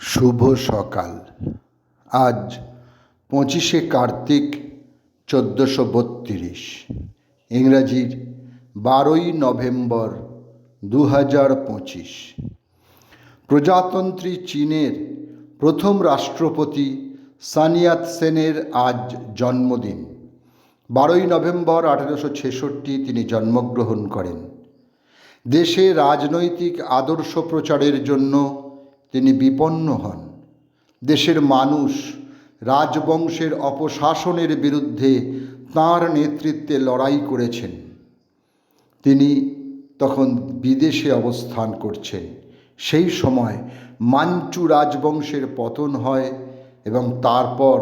শুভ সকাল। আজ পঁচিশে কার্তিক চোদ্দোশো বত্রিশ। ইংরাজির বারোই নভেম্বর দু হাজার পঁচিশ। প্রজাতন্ত্রী চীনের প্রথম রাষ্ট্রপতি সানিয়াত সেনের আজ জন্মদিন। বারোই নভেম্বর আঠেরোশো ছেষট্টি তিনি জন্মগ্রহণ করেন। দেশে রাজনৈতিক আদর্শ প্রচারের জন্য তিনি বিপন্ন হন। দেশের মানুষ রাজবংশের অপশাসনের বিরুদ্ধে তাঁর নেতৃত্বে লড়াই করেছেন। তিনি তখন বিদেশে অবস্থান করছেন। সেই সময় মাঞ্চু রাজবংশের পতন হয় এবং তারপর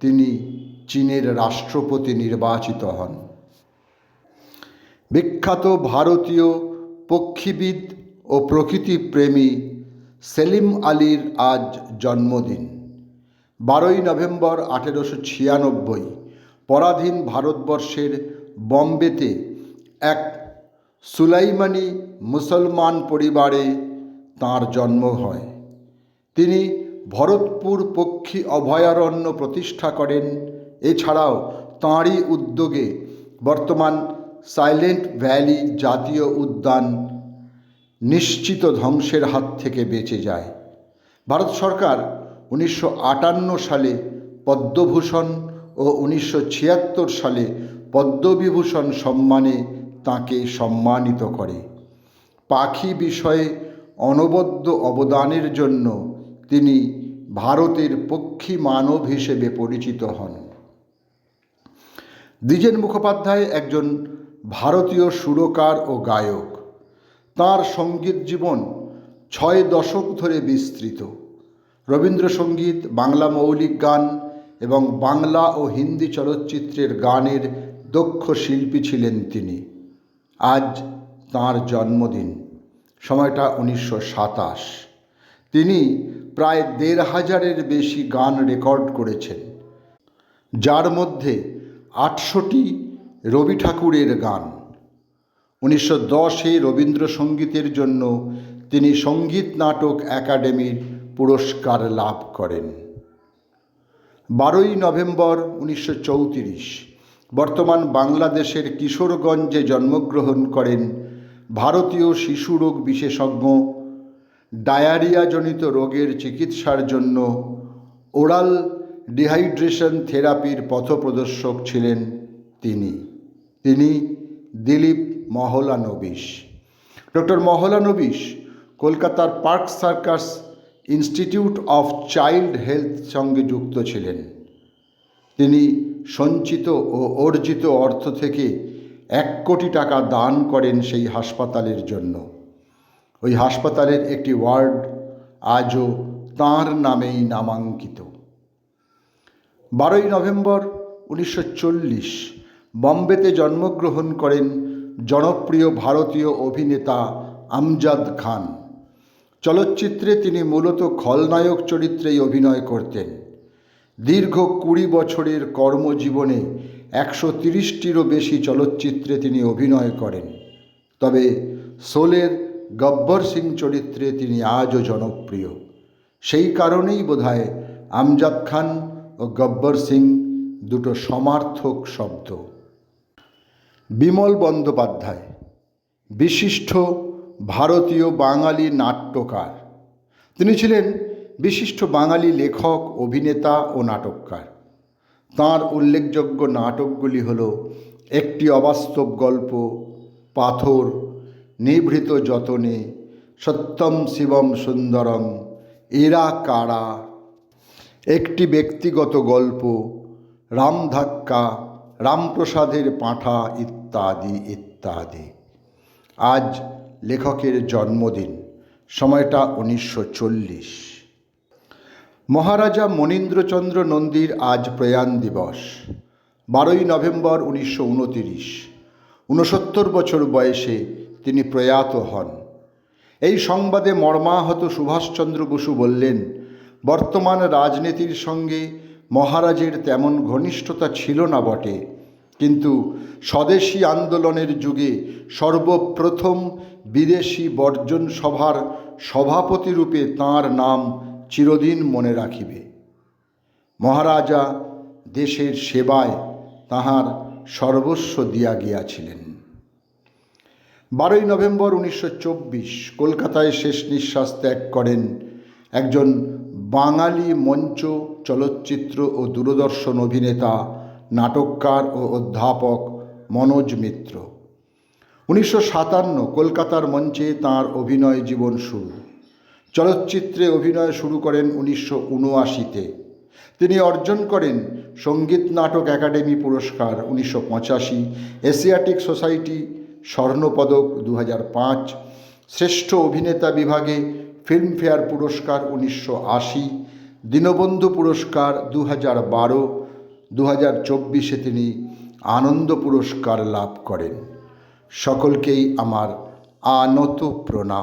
তিনি চীনের রাষ্ট্রপতি নির্বাচিত হন। বিখ্যাত ভারতীয় পক্ষীবিদ ও প্রকৃতিপ্রেমী সেলিম আলীর আজ জন্মদিন। বারোই নভেম্বর আঠেরোশো ছিয়ানব্বই, পরাধীন ভারতবর্ষের বম্বেতে এক সুলাইমানি মুসলমান পরিবারে তাঁর জন্ম হয়। তিনি ভরতপুর পক্ষী অভয়ারণ্য প্রতিষ্ঠা করেন। এছাড়াও তাঁরই উদ্যোগে বর্তমান সাইলেন্ট ভ্যালি জাতীয় উদ্যান নিশ্চিত ধ্বংসের হাত থেকে বেঁচে যায়। ভারত সরকার উনিশশো আটান্ন সালে পদ্মভূষণ ও উনিশশো ছিয়াত্তর সালে পদ্মবিভূষণ সম্মানে তাঁকে সম্মানিত করে। পাখি বিষয়ে অনবদ্য অবদানের জন্য তিনি ভারতের পক্ষী মানব হিসেবে পরিচিত হন। দ্বিজেন মুখোপাধ্যায় একজন ভারতীয় সুরকার ও গায়ক। তাঁর সংগীত জীবন ছয় দশক ধরে বিস্তৃত। রবীন্দ্রসঙ্গীত, বাংলা মৌলিক গান এবং বাংলা ও হিন্দি চলচ্চিত্রের গানের দক্ষ শিল্পী ছিলেন তিনি। আজ তাঁর জন্মদিন, সময়টা উনিশশো সাতাশ। তিনি প্রায় দেড় হাজারের বেশি গান রেকর্ড করেছেন, যার মধ্যে আটশোটি রবি ঠাকুরের গান। উনিশশো দশে রবীন্দ্রসঙ্গীতের জন্য তিনি সংগীত নাটক একাডেমির পুরস্কার লাভ করেন। বারোই নভেম্বর উনিশশো চৌত্রিশ, বর্তমান বাংলাদেশের কিশোরগঞ্জে জন্মগ্রহণ করেন ভারতীয় শিশুরোগ বিশেষজ্ঞ, ডায়ারিয়াজনিত রোগের চিকিৎসার জন্য ওরাল ডিহাইড্রেশন থেরাপির পথপ্রদর্শক ছিলেন তিনি। তিনি দিলীপ মহলানবিশ ডক্টর মহলানবিশ কলকাতার Park Circus Institute of Child Health সঙ্গে যুক্ত ছিলেন। তিনি সঞ্চিত ও অর্জিত অর্থ থেকে এক কোটি টাকা দান করেন সেই হাসপাতালের জন্য। ওই হাসপাতালের একটি ওয়ার্ড আজও তাঁর নামেই নামাঙ্কিত। বারোই নভেম্বর উনিশশো চল্লিশ বম্বেতে জন্মগ্রহণ করেন জনপ্রিয় ভারতীয় অভিনেতা আমজাদ খান। চলচ্চিত্রে তিনি মূলত খলনায়ক চরিত্রেই অভিনয় করতেন। দীর্ঘ কুড়ি বছরের কর্মজীবনে একশো তিরিশটিরও বেশি চলচ্চিত্রে তিনি অভিনয় করেন। তবে সোলের গব্বর সিং চরিত্রে তিনি আজও জনপ্রিয়। সেই কারণেই বোধহয় আমজাদ খান ও গব্বর সিং দুটো সমার্থক শব্দ। বিমল বন্দ্যোপাধ্যায়, বিশিষ্ট ভারতীয় বাঙালি নাট্যকার। তিনি ছিলেন বিশিষ্ট বাঙালি লেখক, অভিনেতা ও নাটককার। তাঁর উল্লেখযোগ্য নাটকগুলি হল একটি অবাস্তব গল্প, পাথর, নিভৃত যতনে, সত্যম শিবম সুন্দরম, এরা কারা? একটি ব্যক্তিগত গল্প, রামধাক্কা, রামপ্রসাদের পাঁঠা ইত্যাদি। ইত্যাদি ইত্যাদি। আজ লেখকের জন্মদিন, সময়টা উনিশশো চল্লিশ। মহারাজা মনীন্দ্রচন্দ্র নন্দীর আজ প্রয়াণ দিবস, বারোই নভেম্বর উনিশশো উনতিরিশ। ঊনসত্তর বছর বয়সে তিনি প্রয়াত হন। এই সংবাদে মর্মাহত সুভাষচন্দ্র বসু বললেন, বর্তমান রাজনীতির সঙ্গে মহারাজের তেমন ঘনিষ্ঠতা ছিল না বটে। কিন্তু স্বদেশী আন্দোলনের যুগে সর্বপ্রথম বিদেশি বর্জন সভার সভাপতি রূপে তাঁর নাম চিরদিন মনে রাখিবে। মহারাজা দেশের সেবায় তাহার সর্বস্ব দিয়া গিয়াছিলেন। বারোই নভেম্বর উনিশশো চব্বিশ কলকাতায় শেষ নিঃশ্বাস ত্যাগ করেন একজন বাঙালি মঞ্চ, চলচ্চিত্র ও দূরদর্শন অভিনেতা নাটককার ও অধ্যাপক মনোজ মিত্র। উনিশশো সাতান্ন কলকাতার মঞ্চে তাঁর অভিনয় জীবন শুরু। চলচ্চিত্রে অভিনয় শুরু করেন উনিশশো উনআশিতে। তিনি অর্জন করেন সংগীত নাটক একাডেমি পুরস্কার উনিশশো পঁচাশি, এশিয়াটিক সোসাইটি স্বর্ণপদক দু পাঁচ, শ্রেষ্ঠ অভিনেতা বিভাগে ফিল্মফেয়ার পুরস্কার উনিশশো আশি, দীনবন্ধু পুরস্কার দু হাজার বারো দু হাজার চব্বিশে তিনি আনন্দ পুরস্কার লাভ করেন। সকলকেই আমার আনত প্রণাম